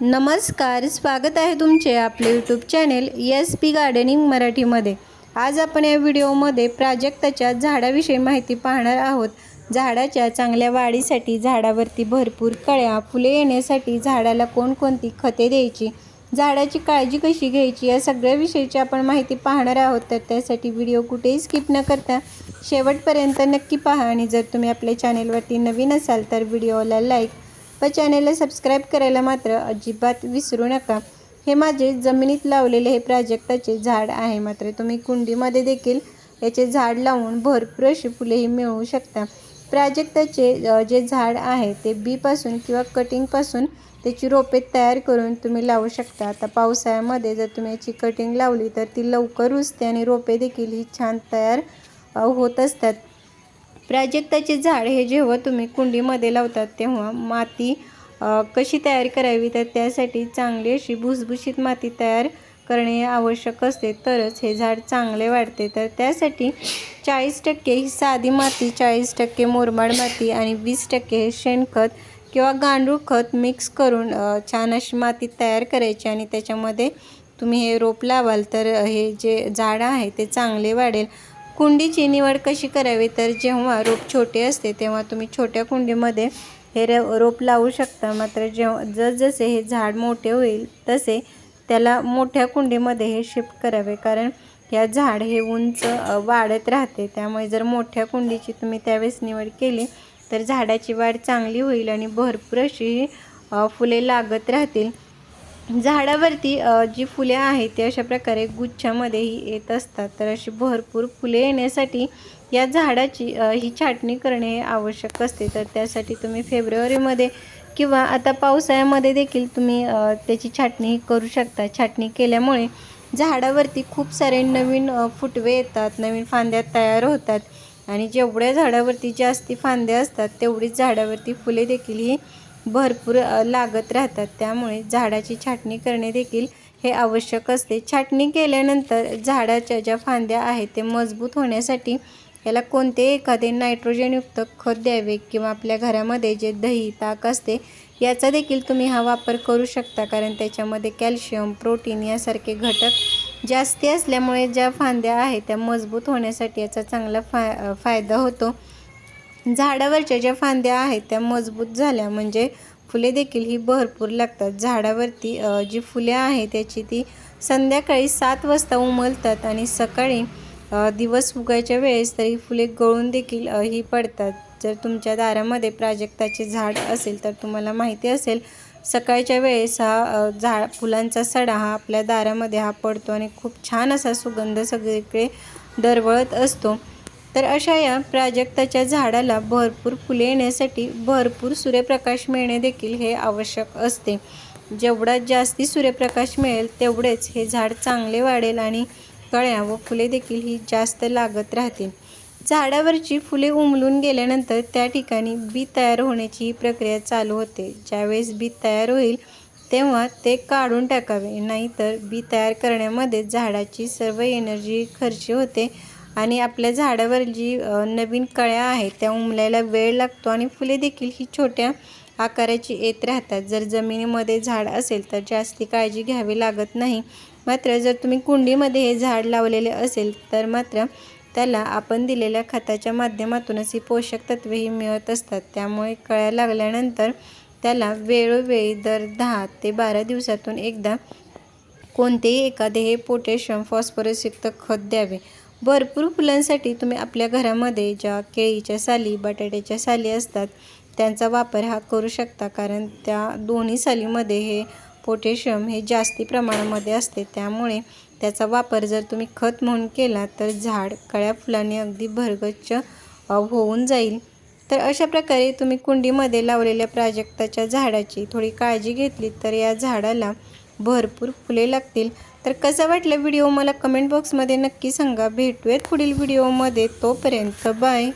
नमस्कार स्वागत आहे तुमचे आपले YouTube channel S P gardening मराठीमध्ये. आज आपण या व्हिडिओमध्ये प्राजक्ताच्या झाडाविषयी माहिती पाहणार आहोत. झाडाच्या चांगल्या वाढीसाठी झाडावरती भरपूर कळ्या फुले येण्यासाठी झाडाला कोणकोणती खते द्यायची झाडाची काळजी कशी घ्यायची या सगळ्या विषयीची आपण माहिती पाहणार आहोत. तर त्यासाठी व्हिडिओ कुठेही स्किप न करता शेवटपर्यंत नक्की पहा आणि जर तुम्ही आपल्या चॅनेलवरती नवीन असाल तर व्हिडिओला लाईक व चॅनेलला सबस्क्राईब करायला मात्र अजिबात विसरू नका. हे माझे जमिनीत लावलेले हे प्राजक्ताचे झाड आहे. मात्र तुम्ही कुंडीमध्ये देखील याचे झाड लावून भरपूर अशी फुलेही मिळवू शकता. प्राजक्ताचे जे झाड आहे ते बीपासून किंवा कटिंगपासून त्याची रोपे तयार करून तुम्ही लावू शकता. आता पावसाळ्यामध्ये जर तुम्ही याची कटिंग लावली तर ती लवकर रुजते आणि रोपे देखील ही छान तयार होत असतात. प्राजक्ताचे झाड हे जेव्हा तुम्ही कुंडीमध्ये लावतात तेव्हा माती कशी तयार करावी? तर त्यासाठी चांगली अशी भुसभुशीत माती तयार करणे आवश्यक असते. तरच हे झाड चांगले वाढते. तर त्यासाठी चाळीस टक्के ही साधी माती चाळीस टक्के मुरमाड माती आणि वीस टक्के हे शेणखत किंवा गांडूळ खत मिक्स करून छान अशी माती तयार करायची आणि त्याच्यामध्ये तुम्ही हे रोप लावाल तर हे जे झाड आहे ते चांगले वाढेल. कुंडीची निवड कशी करावी? तर जेव्हा रोप छोटे असते तेव्हा तुम्ही छोट्या कुंडीमध्ये हे र रोप लावू शकता. मात्र जेव्हा जसजसे हे झाड मोठे होईल तसे त्याला मोठ्या कुंडीमध्ये हे शिफ्ट करावे. कारण या झाड हे उंच वाढत राहते. त्यामुळे जर मोठ्या कुंडीची तुम्ही त्यावेळेस निवड केली तर झाडाची वाढ चांगली होईल आणि भरपूर अशी फुले लागत राहतील. झाडावरती जी फुले आहेत ती अशा प्रकारे गुच्छामध्येही येत असतात. तर अशी भरपूर फुले येण्यासाठी या झाडाची ही छाटणी करणे हे आवश्यक असते. तर त्यासाठी तुम्ही फेब्रुवारीमध्ये किंवा आता पावसाळ्यामध्ये देखील तुम्ही त्याची छाटणी करू शकता. छाटणी केल्यामुळे झाडावरती खूप सारे नवीन फुटवे येतात नवीन फांद्या तयार होतात. आणि जेवढ्या झाडावरती जास्ती फांद्या असतात तेवढीच झाडावरती फुले देखील ही भरपूर लागत राहतात. त्यामुळे झाडाची छाटणी करणे देखील हे आवश्यक असते. छाटणी केल्यानंतर झाडाच्या ज्या फांद्या आहेत ते मजबूत होण्यासाठी याला कोणते एखादे नायट्रोजनयुक्त खत द्यावे किंवा आपल्या घरामध्ये जे दही ताक असते याचा देखील तुम्ही हा वापर करू शकता. कारण त्याच्यामध्ये कॅल्शियम प्रोटीन यासारखे घटक जास्ती असल्यामुळे ज्या फांद्या आहेत त्या मजबूत होण्यासाठी याचा चांगला फाय फायदा होतो. झाडावरच्या ज्या फांद्या आहेत त्या मजबूत झाल्या. म्हणजे फुले देखील ही भरपूर लागतात. झाडावरती जी फुले आहेत त्याची ती संध्याकाळी सात वाजता उमलतात आणि सकाळी दिवस उगायच्या वेळेस तरी फुले गळून देखील ही पडतात. जर तुमच्या दारामध्ये प्राजक्ताचे झाड असेल तर तुम्हाला माहिती असेल सकाळच्या वेळेस हा झाड फुलांचा सडा हा आपल्या दारामध्ये हा पडतो आणि खूप छान असा सुगंध सगळीकडे दरवळत असतो. तर अशा या प्राजक्ताच्या झाडाला भरपूर फुले येण्यासाठी भरपूर सूर्यप्रकाश मिळणे देखील हे आवश्यक असते. जेवढा जास्ती सूर्यप्रकाश मिळेल तेवढेच हे झाड चांगले वाढेल आणि कळ्या व फुले देखील ही जास्त लागत राहतील. झाडावरची फुले उमलून गेल्यानंतर त्या ठिकाणी बी तयार होण्याची ही प्रक्रिया चालू होते. ज्यावेळेस बी तयार होईल तेव्हा ते काढून टाकावे नाहीतर बी तयार करण्यामध्ये झाडाची सर्व एनर्जी खर्च होते आणि आपल्या झाडावर जी नवीन कळ्या आहेत त्या उमलायला वेळ लागतो आणि फुले देखील ही छोट्या आकाराची येत राहतात. जर जमिनीमध्ये झाड असेल तर जास्ती काळजी घ्यावी लागत नाही. मात्र जर तुम्ही कुंडीमध्ये हे झाड लावलेले असेल तर मात्र त्याला आपण दिलेल्या खताच्या माध्यमातूनच ही पोषक तत्वेही मिळत असतात. त्यामुळे कळ्या लागल्यानंतर त्याला वेळोवेळी दर दहा ते बारा दिवसातून एकदा कोणतेही एखादे हे पोटॅशियम फॉस्फरसयुक्त खत द्यावे. भरपूर फुलांसाठी तुम्ही आपल्या घरामध्ये ज्या केळीच्या साली बटाट्याच्या साली असतात त्यांचा वापर हा करू शकता. कारण त्या दोन्ही सालीमध्ये हे पोटॅशियम हे जास्ती प्रमाणामध्ये असते. त्यामुळे त्याचा वापर जर तुम्ही खत म्हणून केला तर झाड कळ्या फुलांनी अगदी भरगच्च होऊन जाईल. तर अशा प्रकारे तुम्ही कुंडीमध्ये लावलेल्या प्राजक्ताच्या झाडाची थोडी काळजी घेतली तर या झाडाला भरपूर फुले लागतील. तर कसा वाटला व्हिडिओ? मला कमेंट बॉक्समध्ये नक्की सांगा. भेटूयात पुढील व्हिडिओमध्ये तोपर्यंत बाय